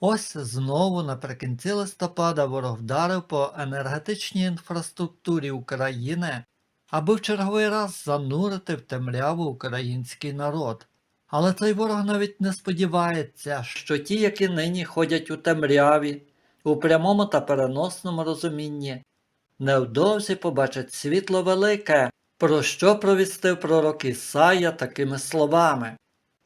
Ось знову наприкінці листопада ворог вдарив по енергетичній інфраструктурі України, аби в черговий раз занурити в темряву український народ. Але цей ворог навіть не сподівається, що ті, які нині ходять у темряві, у прямому та переносному розумінні, невдовзі побачать світло велике, про що провістив пророк Ісая такими словами.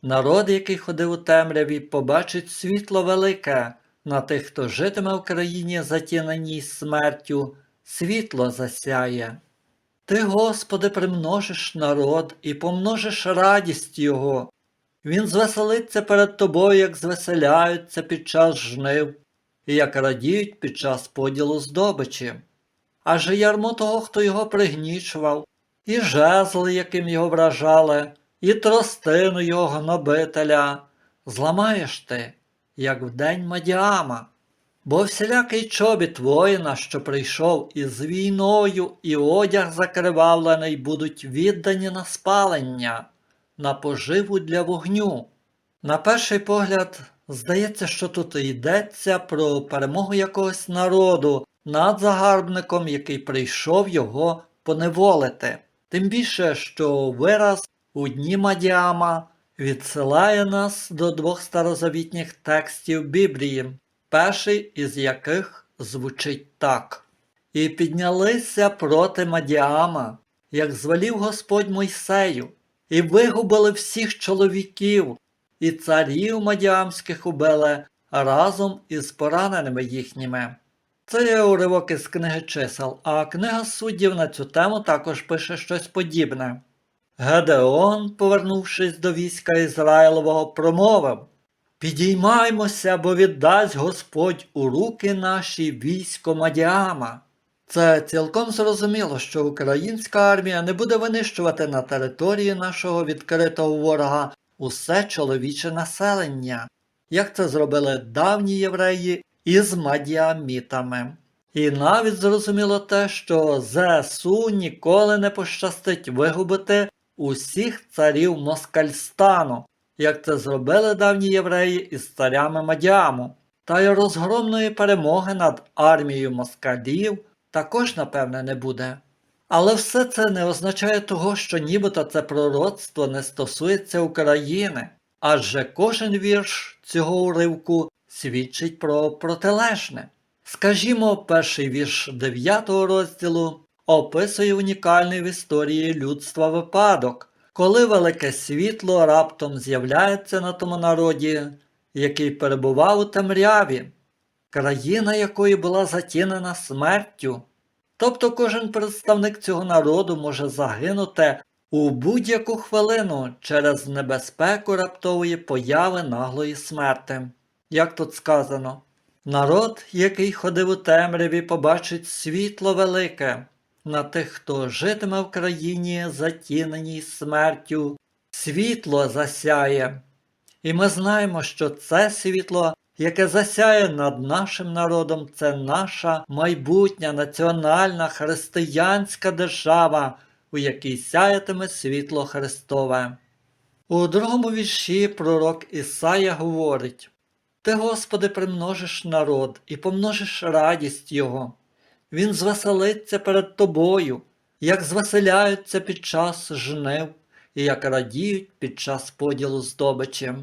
Народ, який ходив у темряві, побачить світло велике, на тих, хто житиме в країні, затіненій смертю, світло засяє. Ти, Господи, примножиш народ і помножиш радість його. Він звеселиться перед тобою, як звеселяються під час жнив, і як радіють під час поділу здобичі. Аже ярмо того, хто його пригнічував, і жезли, яким його вражали, і тростину його гнобителя, зламаєш ти, як в день Мадіама. Бо всілякий чобіт воїна, що прийшов із війною, і одяг закривавлений, будуть віддані на спалення, на поживу для вогню. На перший погляд, здається, що тут йдеться про перемогу якогось народу над загарбником, який прийшов його поневолити. Тим більше, що вираз у дні Мадіама відсилає нас до двох старозавітніх текстів Біблії, перший із яких звучить так. І піднялися проти Мадіама, як звелів Господь Мойсею, і вигубили всіх чоловіків, і царів мадіамських убили разом із пораненими їхніми. Це є уривок із книги чисел, а книга суддів на цю тему також пише щось подібне. Гедеон, повернувшись до війська Ізраїлового, промовив Підіймаймося, бо віддасть Господь у руки наші військо Мадіама. Це цілком зрозуміло, що українська армія не буде винищувати на території нашого відкритого ворога усе чоловіче населення, як це зробили давні євреї із мадіамітами. І навіть зрозуміло те, що ЗСУ ніколи не пощастить вигубити усіх царів Москальстану, як це зробили давні євреї із царями Мадіаму. Та й розгромної перемоги над армією москалів також, напевне, не буде. Але все це не означає того, що нібито це пророцтво не стосується України, адже кожен вірш цього уривку свідчить про протилежне. Скажімо, перший вірш 9 розділу описує унікальний в історії людства випадок, коли велике світло раптом з'являється на тому народі, який перебував у темряві, країна якої була затінена смертю. Тобто кожен представник цього народу може загинути у будь-яку хвилину через небезпеку раптової появи наглої смерти. Як тут сказано, народ, який ходив у темряві, побачить світло велике на тих, хто житиме в країні, затіненій смертю, світло засяє. І ми знаємо, що це світло, яке засяє над нашим народом, це наша майбутня національна християнська держава, у якій сяятиме світло Христове. У другому вірші пророк Ісая говорить Ти, Господи, примножиш народ і помножиш радість Його. Він звеселиться перед тобою, як звеселяються під час жнив і як радіють під час поділу здобичі.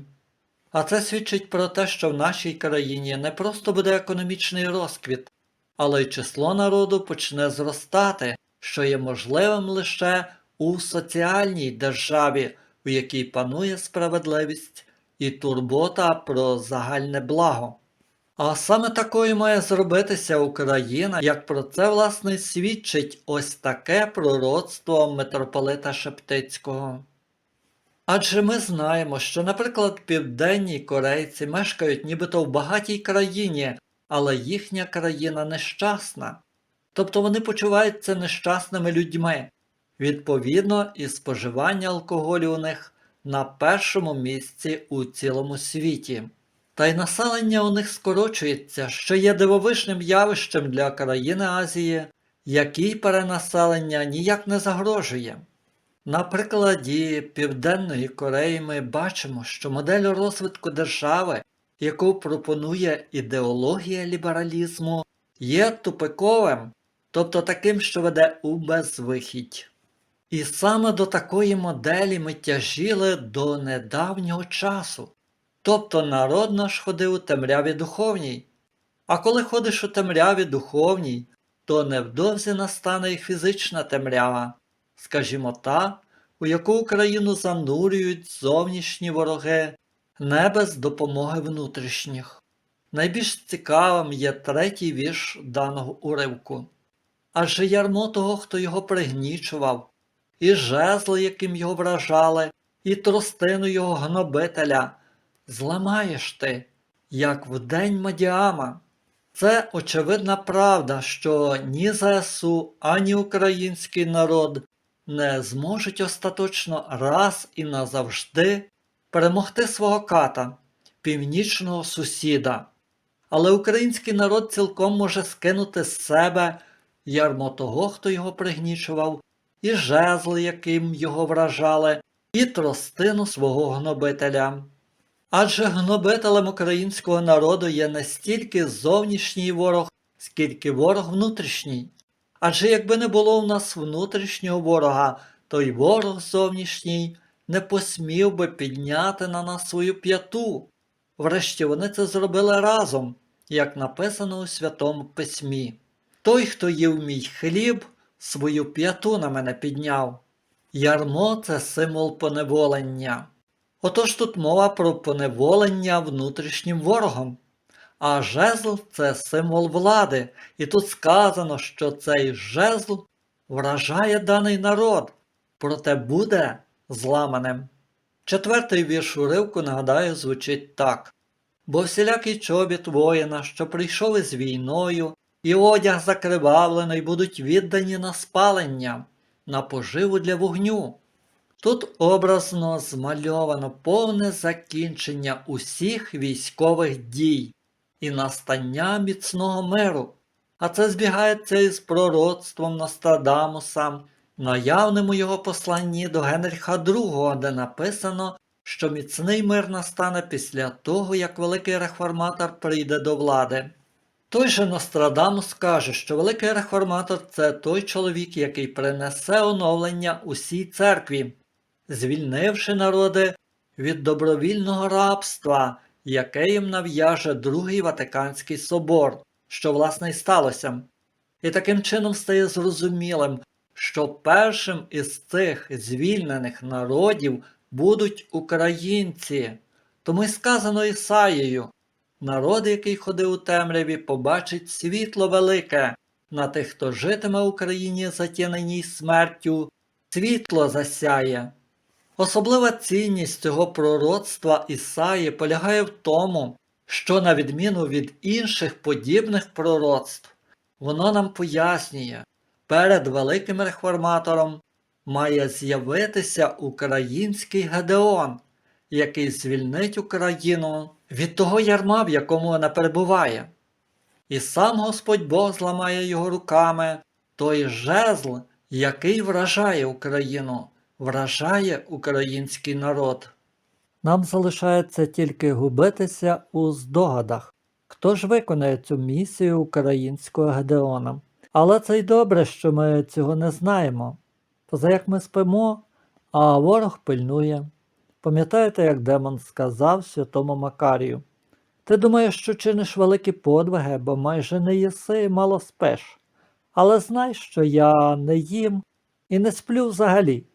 А це свідчить про те, що в нашій країні не просто буде економічний розквіт, але й число народу почне зростати, що є можливим лише у соціальній державі, у якій панує справедливість і турбота про загальне благо. А саме такою має зробитися Україна, як про це власне свідчить ось таке пророцтво митрополита Шептицького. Адже ми знаємо, що, наприклад, південні корейці мешкають нібито в багатій країні, але їхня країна нещасна. Тобто вони почуваються нещасними людьми. Відповідно, і споживання алкоголю у них на першому місці у цілому світі. Та й населення у них скорочується, що є дивовижним явищем для країни Азії, якій перенаселення ніяк не загрожує. На прикладі Південної Кореї ми бачимо, що модель розвитку держави, яку пропонує ідеологія лібералізму, є тупиковим, тобто таким, що веде у безвихідь. І саме до такої моделі ми тяжіли до недавнього часу. Тобто народ наш ходив у темряві духовній. А коли ходиш у темряві духовній, то невдовзі настане і фізична темрява, скажімо та, у яку Україну занурюють зовнішні вороги, не без допомоги внутрішніх. Найбільш цікавим є третій вірш даного уривку. Адже ярмо того, хто його пригнічував, і жезли, яким його вражали, і тростину його гнобителя, зламаєш ти, як в день Мадіама. Це очевидна правда, що ні ЗСУ, ані український народ не зможуть остаточно раз і назавжди перемогти свого ката, північного сусіда. Але український народ цілком може скинути з себе ярмо того, хто його пригнічував, і жезли, яким його вражали, і тростину свого гнобителя. Адже гнобителем українського народу є не стільки зовнішній ворог, скільки ворог внутрішній. Адже якби не було в нас внутрішнього ворога, то й ворог зовнішній не посмів би підняти на нас свою п'яту. Врешті вони це зробили разом, як написано у Святому Письмі. Той, хто їв мій хліб, свою п'яту на мене підняв. Ярмо це символ поневолення. Отож тут мова про поневолення внутрішнім ворогом. А жезл це символ влади, і тут сказано, що цей жезл вражає даний народ, проте буде зламаним. Четвертий вірш уривку, нагадаю, звучить так. Бо всілякий чобіт воїна, що прийшов із війною, і одяг закривавлений будуть віддані на спалення, на поживу для вогню. Тут образно змальовано повне закінчення усіх військових дій і настання міцного миру, а це збігається із пророцтвом Нострадамуса, наявним у його посланні до Генріха II, де написано, що міцний мир настане після того, як великий реформатор прийде до влади. Той же Нострадамус каже, що великий реформатор це той чоловік, який принесе оновлення усій церкві, звільнивши народи від добровільного рабства, яке їм нав'яже Другий Ватиканський собор, що власне й сталося. І таким чином стає зрозумілим, що першим із цих звільнених народів будуть українці. Тому й сказано Ісаєю, народ, який ходив у темряві, побачить світло велике, на тих, хто житиме в Україні затіненій смертю, світло засяє. Особлива цінність цього пророцтва Ісаї полягає в тому, що, на відміну від інших подібних пророцтв, воно нам пояснює, перед великим реформатором має з'явитися український Гедеон, який звільнить Україну від того ярма, в якому вона перебуває. І сам Господь Бог зламає його руками той жезл, який вражає Україну вражає український народ. Нам залишається тільки губитися у здогадах, хто ж виконає цю місію українського Гедеона. Але це й добре, що ми цього не знаємо. Поза як ми спимо, а ворог пильнує. Пам'ятаєте, як демон сказав святому Макарію? Ти думаєш, що чиниш великі подвиги, бо майже не їси і мало спеш. Але знай, що я не їм і не сплю взагалі.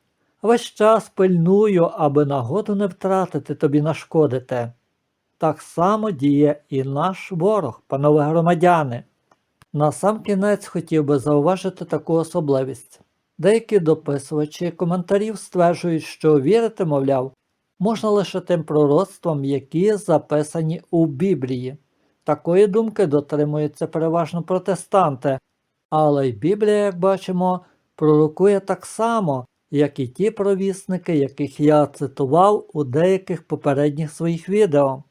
Весь час пильную, аби нагоду не втратити тобі нашкодити. Так само діє і наш ворог, панове громадяни. На сам кінець хотів би зауважити таку особливість. Деякі дописувачі коментарів стверджують, що вірити, мовляв, можна лише тим пророцтвам, які записані у Біблії. Такої думки дотримуються переважно протестанти, але й Біблія, як бачимо, пророкує так само, як і ті провісники, яких я цитував у деяких попередніх своїх відео.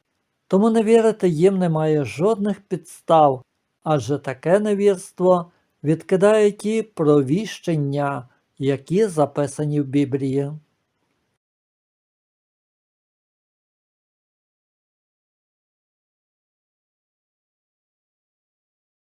Тому не вірити їм немає жодних підстав, адже таке невірство відкидає ті провіщення, які записані в Біблії.